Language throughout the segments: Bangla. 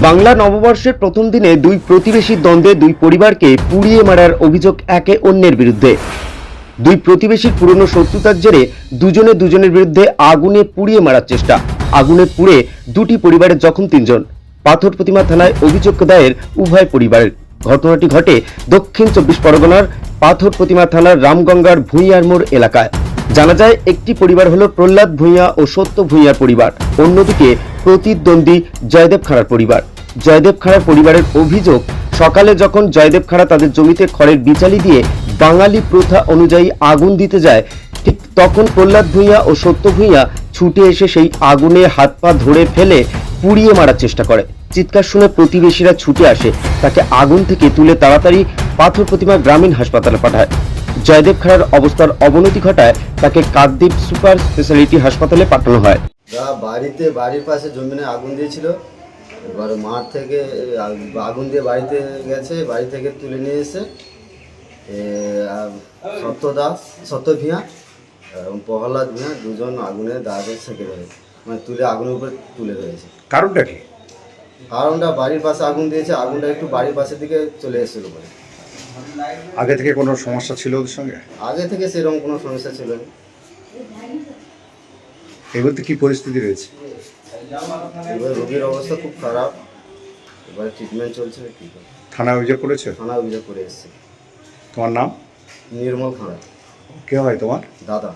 বাংলা নববর্ষের প্রথম দিনে দুই প্রতিবেশীর দ্বন্দ্বে দুই পরিবারকে পুড়িয়ে মারার অভিযোগ একে অন্যের বিরুদ্ধে। দুই প্রতিবেশীর পুরনো শত্রুতার জেরে দুজনে দুজনের বিরুদ্ধে আগুনে পুড়িয়ে মারার চেষ্টা। আগুনে পুড়ে দুটি পরিবারের জখম তিনজন। পাথর প্রতিমা থানায় অভিযোগ দায়ের উভয় পরিবারের। ঘটনাটি ঘটে দক্ষিণ চব্বিশ পরগনার পাথর প্রতিমা থানার রামগঙ্গার ভূঁইয়ার মোড় এলাকায়। জানা যায়, একটি পরিবার হলো প্রহ্লাদ ভূঁইয়া ও সত্য ভূঁইয়ার পরিবার। অন্যদিকে প্রতিদ্বন্দ্বী জয়দেব খাড়ার পরিবার। জয়দেব খাড়ার পরিবারের অভিযোগ, সকালে যখন জয়দেব খাড়া তাদের জমিতে খড়ের বিচালি দিয়ে বাঙালি প্রথা অনুযায়ী আগুন দিতে যায়, ঠিক তখন প্রহ্লাদ ভূঁইয়া ও সত্য ভূঁইয়া ছুটে এসে সেই আগুনে হাত পা ধরে ফেলে পুড়িয়ে মারার চেষ্টা করে। চিৎকার শুনে প্রতিবেশীরা ছুটে আসে। তাকে আগুন থেকে তুলে তাড়াতাড়ি পাথর প্রতিমা গ্রামীণ হাসপাতালে পাঠায়। জয়দেব খাড়ার অবস্থার অবনতি ঘটায় তাকে কাকদ্বীপ সুপার স্পেশালিটি হাসপাতালে পাঠানো হয়। ওরা বাড়িতে বাড়ির পাশে জমিনে আগুন দিয়েছিল। এবার মাঠ থেকে আগুন দিয়ে বাড়িতে গেছে বাড়ি থেকে তুলে নিয়ে এসে সত্য দাস সত্য ভিয়া এবং প্রহ্লাদ ভিয়া দুজন আগুনে দাঁড়িয়ে সেঁকে রয়েছে মানে তুলে আগুনের উপরে তুলে রয়েছে কারণটা কি? কারণটা বাড়ির পাশে আগুন দিয়েছে আগুনটা একটু বাড়ির পাশের দিকে চলে এসেছিল বলে। আগে থেকে কোনো সমস্যা ছিল ওদের সঙ্গে? আগে থেকে সেরকম কোনো সমস্যা ছিল না। এই বলতে কি পরিস্থিতি রয়েছে? এবার রোগীর অবস্থা খুব খারাপ। এবার ট্রিটমেন্ট চলছে কী থানায় অভিযোগ করেছে? থানা অভিযোগ করে এসছে। তোমার নাম? নির্মল খাঁড়া। কে হয় তোমার? দাদা।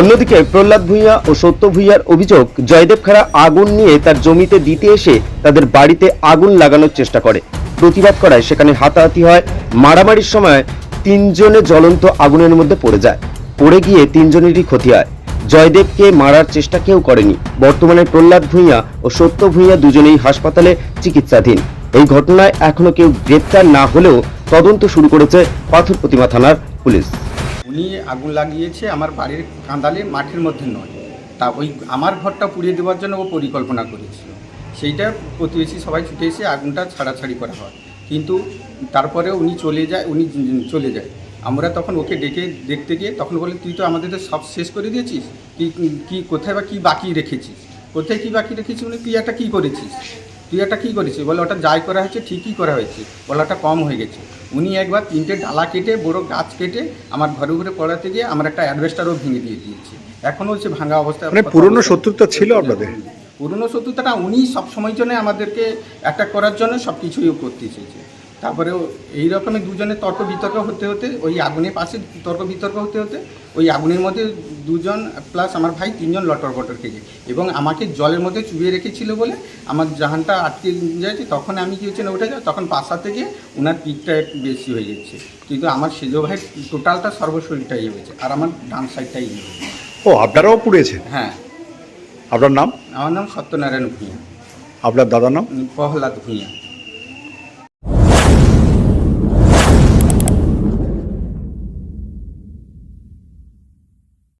অন্যদিকে প্রহ্লাদ ভূঁইয়া ও সত্য ভূঁইয়ার অভিযোগ জয়দেব খাড়া আগুন নিয়ে তার জমিতে দিতে এসে তাদের বাড়িতে আগুন লাগানোর চেষ্টা করে। প্রতিবাদ করায় সেখানে হাতাহাতি হয়। মারামারির সময় তিনজনে জ্বলন্ত আগুনের মধ্যে পড়ে যায়। পড়ে গিয়ে তিনজনেরই ক্ষতি হয়। জয়দেবকে মারার চেষ্টা কেউ করেনি। বর্তমানে প্রহ্লাদ ভূঁইয়া ও সত্য ভূঁইয়া দুজনেই হাসপাতালে চিকিৎসাধীন। এই ঘটনায় এখনও কেউ গ্রেপ্তার না হলেও তদন্ত শুরু করেছে পাথর প্রতিমা থানার পুলিশ। উনি আগুন লাগিয়েছে আমার বাড়ির কাঁদালে, মাঠের মধ্যে নয়। তা ওই আমার ঘরটা পুড়িয়ে দেওয়ার জন্য ও পরিকল্পনা করেছিল। সেইটা প্রতিবেশী সবাই ছুটে এসে আগুনটা ছাড়াছাড়ি করা হয়। কিন্তু তারপরে উনি চলে যায়, উনি চলে যায়। আমরা তখন ওকে ডেকে দেখতে গিয়ে তখন বলে তুই তো আমাদের সব শেষ করে দিয়েছিস? কি কি কোথায় বা কী বাকি রেখেছিস? কোথায় কী বাকি রেখেছিস মানে তুই একটা কী করেছিস? তুই একটা কী করেছিস? বলে ওটা যাই করা হয়েছে ঠিকই করা হয়েছে। বলে ওটা কম হয়ে গেছে। উনি একবার তিনটে ডালা কেটে বড় গাছ কেটে আমার ঘরে ঘরে পড়াতে গিয়ে আমার একটা অ্যাডভেস্টারও ভেঙে দিয়ে দিয়েছে। এখনও হচ্ছে ভাঙা অবস্থা মানে পুরনো শত্রুতা ছিল আপনাদের? পুরনো শত্রুতাটা উনি সব সময় জন্য আমাদেরকে অ্যাটাক করার জন্য সব কিছুই করতে চেয়েছে। তারপরে এই রকমের দুজনের তর্ক বিতর্ক হতে হতে ওই আগুনের পাশে তর্ক বিতর্ক হতে হতে ওই আগুনের মধ্যে দুজন প্লাস আমার ভাই তিনজন লটর বটর খেয়েছে। এবং আমাকে জলের মধ্যে চুবিয়ে রেখেছিল বলে আমার জাহানটা আটকে যাচ্ছে তখন আমি কি হচ্ছে না উঠে যাই তখন পাশা থেকে ওনার পিকটা একটু বেশি হয়ে যাচ্ছে কিন্তু আমার সেজো ভাই টোটালটা সর্বশরীরটাই ইয়ে হয়েছে। আর আমার ডান সাইডটাই ইয়ে হয়েছে। ও আপনারাও পুড়েছে? হ্যাঁ। আপনার নাম? আমার নাম সত্যনারায়ণ ভূঁইয়া। আপনার দাদার নাম? প্রহ্লাদ ভূঁইয়া।